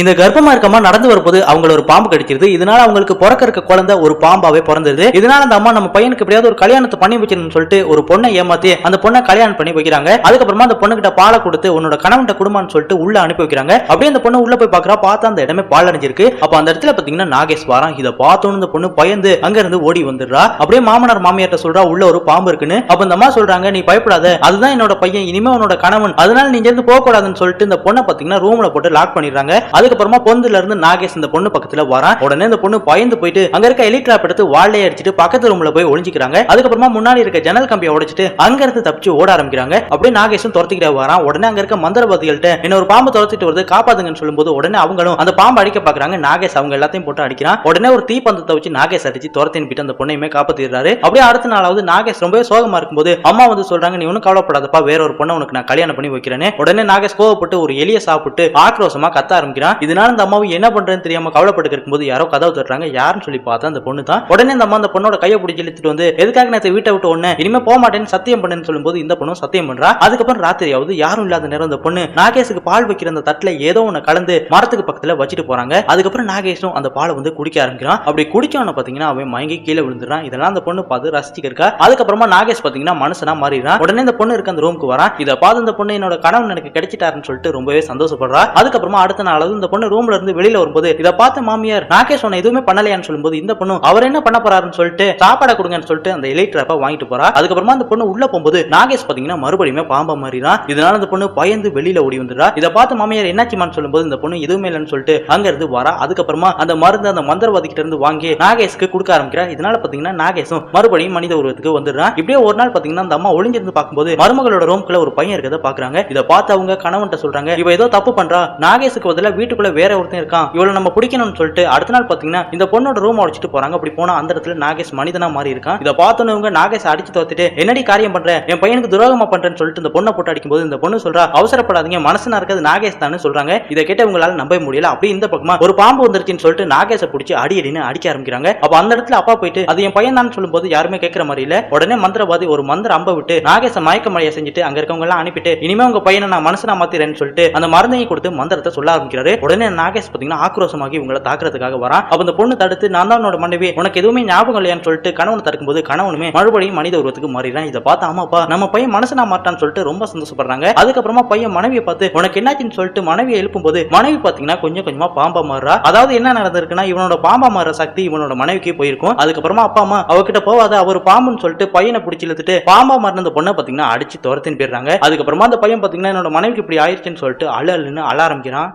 இந்த கர்ப்பமா இருக்கமா நடந்து வரும்போது அவங்கள ஒரு பாம்பு கடிச்சிருது இதனால அவங்களுக்கு பிறக்க இருக்க குழந்தை ஒரு பாம்பாவே பிறந்தது. இதனால அந்த அம்மா நம்ம பையனுக்கு எப்படியாவது ஒரு கல்யாணத்தை பண்ணி வச்சிருன்னு சொல்லிட்டு ஒரு பொண்ணை ஏமாத்தி அந்த பொண்ணை கல்யாணம் பண்ணி வைக்கிறாங்க. அதுக்கப்புறமா அந்த பொண்ணுகிட்ட பாலை கொடுத்து உன்னோட கணவன்கிட்ட குடும்பம்னு சொல்லிட்டு உள்ள அனுப்பி வைக்கிறாங்க. அப்படியே அந்த பொண்ணு உள்ள போய் பாக்குறா. பார்த்தா அந்த இடமே பால் அடைஞ்சிருக்கு அப்ப அந்த இடத்துல பாத்தீங்கன்னா நாகேஷ் இதை பார்த்தோன்னு இந்த பொண்ணு பயந்து அங்க இருந்து ஓடி வந்துடுறா. அப்படியே மாமனார் மாமியார்ட்ட சொல்றா உள்ள ஒரு பாம்பு இருக்குன்னு. அப்ப இந்த அம்மா சொல்றாங்க நீ பயப்படாத. அதுதான் என்னோட பையன். இனிமே உன்னோட கணவன். அதனால நீங்க இருந்து போக கூடாதுன்னு சொல்லிட்டு இந்த பொண்ணை பாத்தீங்கன்னா ரூம்ல போட்டு லாக் பண்ணிடுறாங்க. அதுக்கப்புறமா பொந்துல இருந்து நாகேஷ் இந்த பொண்ணு பக்கத்துல வரான் உடனே இந்த பொண்ணு பயந்து போயிட்டு அங்க இருக்க எலி எடுத்து வாழை அடிச்சிட்டு பக்கத்து ரூம்ல போய் ஒளிஞ்சிக்கிறாங்க. அதுக்கப்புறமா முன்னாடி இருக்க ஜன்னல் கம்பியை உடைச்சிட்டு அங்க இருந்து தப்பிச்சு ஓட ஆரம்பிக்கிறாங்க. அப்படியே நாகேஷும் துரத்திக்கிட்டே வரான். உடனே அங்க இருக்க மந்திரவாதிகள்ட்ட என்ன ஒரு பாம்பு துரத்திட்டு வருது காப்பாத்துங்கன்னு சொல்லும்போது உடனே அவங்களும் அந்த பாம்பு அடிக்க பாக்குறாங்க. நாகேஷ் அவங்க எல்லாத்தையும் போட்டு அடிக்கிறான். உடனே ஒரு தீப்பந்தத்தை வச்சு நாகேஷ் அடிச்சு துரத்தி அந்த பொண்ணையுமே காப்பாத்திடுறாரு. அப்படியே அடுத்த நாளாவது நாகேஷ் ரொம்பவே சோகமா இருக்கும்போது அம்மா வந்து சொல்றாங்க நீ ஒன்னும் கவலைப்படாதப்பா வேற ஒரு பொண்ணை உனக்கு நான் கல்யாணம் பண்ணி வைக்கிறேன்னு. உடனே நாகேஷ் கோவப்பட்டு ஒரு எலிய சாப்பிட்டு ஆக்ரோஷமா கத்த ஆரம்பிக்கிறான். இதனால அந்த அம்மாவும் என்ன பண்றேன்னு தெரியாம கவலைப்பட்டு இருக்கும்போது யாரோ கதவு தட்டுறாங்க. யாருன்னு சொல்லி பார்த்தா அந்த பொண்ணு தான். உடனே அந்த அம்மா அந்த பொண்ணோட கையை பிடிச்சி இழுத்துட்டு வந்து எதுக்காக நேற்று வீட்டை விட்டு ஒண்ணு இனிமே போக மாட்டேன்னு சத்தியம் பண்ணுன்னு சொல்லும்போது இந்த பொண்ணும் சத்தியம் பண்றா. அதுக்கப்புறம் ராத்திரியாவது யாரும் இல்லாத நேரம் அந்த பொண்ணு நாகேஷுக்கு பால் வைக்கிற அந்த தட்டுல ஏதோ ஒண்ணு கலந்து மரத்துக்கு பக்கத்துல வச்சுட்டு போறாங்க. அதுக்கப்புறம் நாகேஷும் அந்த பாலை வந்து குடிக்க ஆரம்பிக்கிறான். அப்படி குடிச்சவன பாத்தீங்கன்னா அவன் மயங்கி கீழே விழுந்துறான் இதெல்லாம் அந்த பொண்ணு பார்த்து ரசிச்சுக்க இருக்கா. அதுக்கப்புறமா நாகேஷ் பாத்தீங்கன்னா மனுஷனா மாறிடுறான். உடனே இந்த பொண்ணு இருக்க அந்த ரூமுக்கு வரான். இதை பார்த்து இந்த பொண்ணு என்னோட கணவன் எனக்கு கிடைச்சிட்டாருன்னு சொல்லிட்டு ரொம்பவே சந்தோஷப்படுறா. அதுக்கப்புறமா அடுத்த நாள் வரும்போது இந்த பொண்ணு ரூம்ல இருந்து வெளியில வரும்போது இதை பார்த்து மாமியார் நாகேஷ் உன்னை எதுவுமே பண்ணலையான்னு சொல்லும்போது இந்த பொண்ணு அவர் என்ன பண்ண போறாருன்னு சொல்லிட்டு சாப்பாடை கொடுங்கன்னு சொல்லிட்டு அந்த எலி வாங்கிட்டு போறா. அதுக்கப்புறமா அந்த பொண்ணு உள்ள போகும்போது நாகேஷ் பாத்தீங்கன்னா மறுபடியும் பாம்பா மாறிதான் இதனால அந்த பொண்ணு பயந்து வெளியில ஓடி வந்துடுறா. இதை பார்த்து மாமியார் என்னாச்சுமான்னு சொல்லும்போது இந்த பொண்ணு எதுவுமே இல்லைன்னு சொல்லிட்டு அங்க இருந்து வரா. அதுக்கப்புறமா அந்த மருந்து அந்த மந்திரவாதி கிட்ட இருந்து வாங்கி நாகேஷ்க்கு கொடுக்க ஆரம்பிக்கிறா. இதனால பாத்தீங்கன்னா நாகேஷும் மறுபடியும் மனித உருவத்துக்கு வந்துடுறான் இப்படியே ஒரு நாள் பாத்தீங்கன்னா அந்த அம்மா ஒளிஞ்சிருந்து பார்க்கும்போது மருமகளோட ரூம்குள்ள ஒரு பையன் இருக்கதை பாக்குறாங்க. இதை பார்த்து அவங்க கணவன்ட்ட சொல்றாங்க இவ ஏதோ தப்பு பண்றா. நாகேஷுக்கு பதிலாக வீட்டுக்குள்ள வேற ஒருத்தன் இருக்கான் இவளை நம்ம பிடிக்கணும்னு சொல்லிட்டு அடுத்த நாள் பாத்தீங்கன்னா இந்த பொண்ணோட ரூம் அடிச்சுட்டு போறாங்க. அப்படி போனா அந்த இடத்துல நாகேஷ் மனிதனா மாறி இருக்கான். இதை பார்த்தோன்னு நாகேஷ் அடிச்சு தோத்துட்டு என்னடி காரியம் பண்ற? என் பையனுக்கு துரோகமா பண்றேன்னு சொல்லிட்டு இந்த பொண்ணை போட்டு அடிக்கும்போது இந்த பொண்ணு சொல்றா அவசரப்படாதீங்க மனசுனா இருக்கிறது நாகேஷ் தான் சொல்றாங்க. இதை கேட்ட உங்களால நம்ப முடியல. அப்படி இந்த பக்கமா ஒரு பாம்பு வந்துருச்சுன்னு சொல்லிட்டு நாகேஷை பிடிச்சி அடி அடின்னு அடிக்க ஆரம்பிக்கிறாங்க. அப்ப அந்த இடத்துல அப்பா போயிட்டு அது என் பையன் தான் சொல்லும்போது யாருமே கேட்கிற மாதிரி இல்ல. உடனே மந்திரவாதி ஒரு மந்திர அம்ப விட்டு நாகேஷ மயக்க மழையை செஞ்சுட்டு அங்க இருக்கவங்க எல்லாம் அனுப்பிட்டு இனிமே உங்க பையனை நான் மனசனா மாத்திரேன்னு சொல்லிட்டு அந்த மருந்தையும் கொடுத்து மந்திரத்தை சொல்ல ஆரம்பிக்கிறாரு. உடனே நாகேஷ் பாத்தீங்கன்னா ஆக்ரோஷமாகி உங்களை தாக்குறதுக்காக வரான் அப்ப அந்த பொண்ணு தடுத்து நான் தான் உன்னோட மனைவி. உனக்கு எதுவுமே ஞாபகம் இல்லையான்னு சொல்லிட்டு கணவன் தடுக்கும்போது கணவனுமே மறுபடியும் மனித உருவத்துக்கு மாறிடுறான். இதை பார்த்து ஆமாப்பா நம்ம பையன் மனசனா மாட்டான்னு சொல்லிட்டு ரொம்ப சந்தோஷப்படுறாங்க. அதுக்கப்புறமா பையன் மனைவியை பார்த்து உனக்கு என்னாச்சுன்னு சொல்லிட்டு மனைவியை எழுப்பும்போது மனைவி பாத்தீங்கன்னா கொஞ்சம் கொஞ்சமா பாம்பா மாறுறா. அதாவது என்ன நடந்திருக்குன்னா இவனோட பாம்பா மாறுற சக்தி இவனோட மனைவிக்கு போயிருக்கும். அதுக்கப்புறமா அப்பா அம்மா அவகிட்ட போவாத அவர் பாம்புன்னு சொல்லிட்டு பையனை பிடிச்சி இழுத்துட்டு பாம்பா மாறின அந்த பொண்ணை பாத்தீங்கன்னா அடிச்சு துரத்தின்னு போயிடுறாங்க. அதுக்கப்புறமா அந்த பையன் பாத்தீங்கன்னா என்னோட மனைவிக்கு இப்படி ஆயிடுச்சுன்னு சொல்லிட்டு அழல்னு அழுன்னு அழ ஆரம்பிக்கிறான்.